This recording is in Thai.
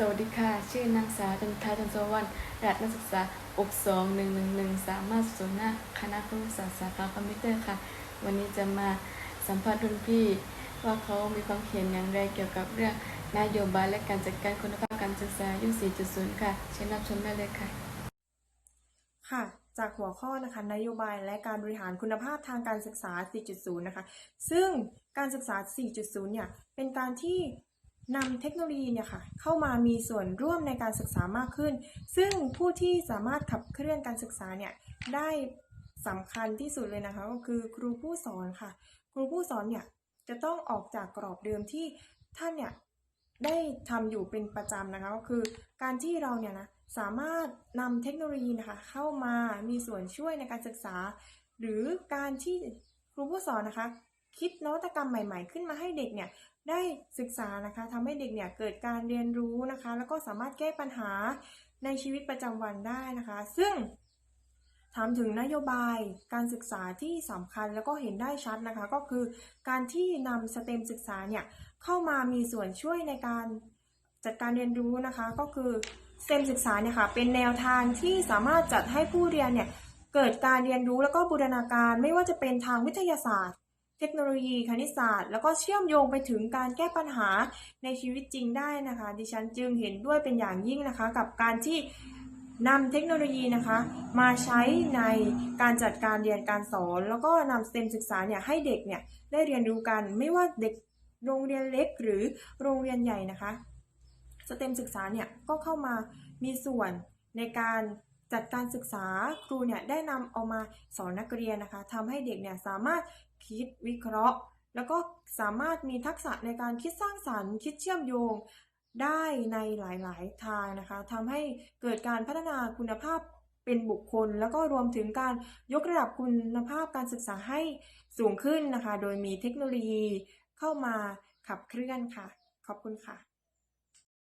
สวัสดีค่ะ ชื่อนางสาวจันทาจันทวันรหัสนักศึกษาอกสองหนึ่งหนึ่งหนึ่งสามารถศูนย์หน้าคณะครุศาสตร์สาขาคอมพิวเตอร์ค่ะ วันนี้จะมาสัมภาษณ์รุ่นพี่ ว่าเขามีความเห็นอย่างไรเกี่ยวกับเรื่องนโยบายและการจัดการคุณภาพการศึกษายุค4.0 ค่ะ เชิญรับชมได้เลยค่ะ ค่ะ จากหัวข้อนะคะนโยบายและการบริหารคุณภาพทางการศึกษา 4.0 นะคะ ซึ่งการศึกษา 4.0 เนี่ย เป็นการที่ นำเทคโนโลยีเนี่ยค่ะเข้ามามีส่วนร่วมในการศึกษามากขึ้น ซึ่งผู้ที่สามารถขับเคลื่อนการศึกษาเนี่ยได้สำคัญที่สุดเลยนะคะก็คือครูผู้สอนค่ะ ครูผู้สอนเนี่ยจะต้องออกจากกรอบเดิมที่ท่านเนี่ยได้ทำอยู่เป็นประจำนะคะก็คือการที่เราเนี่ยนะสามารถนำเทคโนโลยีนะคะเข้ามามีส่วนช่วยในการศึกษา หรือการที่ครูผู้สอนนะคะ คิดนวัตกรรมใหม่ ๆ ขึ้นมาให้เด็กเนี่ยได้ศึกษานะคะทำให้เด็กเนี่ยเกิดการเรียนรู้นะคะ แล้วก็สามารถแก้ปัญหาในชีวิตประจำวันได้นะคะ ซึ่งถามถึงนโยบายการศึกษาที่สำคัญแล้วก็เห็นได้ชัดนะคะ ก็คือการที่นำสเต็มศึกษาเนี่ยเข้ามามีส่วนช่วยในการจัดการเรียนรู้นะคะ ก็คือสเต็มศึกษาเนี่ยค่ะเป็นแนวทางที่สามารถจัดให้ผู้เรียนเนี่ยเกิดการเรียนรู้แล้วก็บูรณาการไม่ว่าจะเป็นทางวิทยาศาสตร์ เทคโนโลยีคณิตศาสตร์ แล้วก็เชื่อมโยงไปถึงการแก้ปัญหาในชีวิตจริงได้นะคะ ดิฉันจึงเห็นด้วยเป็นอย่างยิ่งนะคะ กับการที่นำเทคโนโลยีนะคะมาใช้ในการจัดการเรียนการสอน แล้วก็นำสเต็มศึกษาเนี่ยให้เด็กเนี่ยได้เรียนรู้กันไม่ว่าเด็กโรงเรียนเล็กหรือโรงเรียนใหญ่นะคะสเต็มศึกษาเนี่ยก็เข้ามามีส่วนในการ จัดการศึกษาครูเนี่ยได้นำเอามาสอนนักเรียนนะคะทำให้เด็กเนี่ยสามารถคิดวิเคราะห์ แล้วก็สามารถมีทักษะในการคิดสร้างสรรค์ คิดเชื่อมโยงได้ในหลาย ๆ ทางนะคะทำให้เกิดการพัฒนาคุณภาพเป็นบุคคล แล้วก็รวมถึงการยกระดับคุณภาพการศึกษาให้สูงขึ้นนะคะ โดยมีเทคโนโลยีเข้ามาขับเคลื่อนค่ะ ขอบคุณค่ะ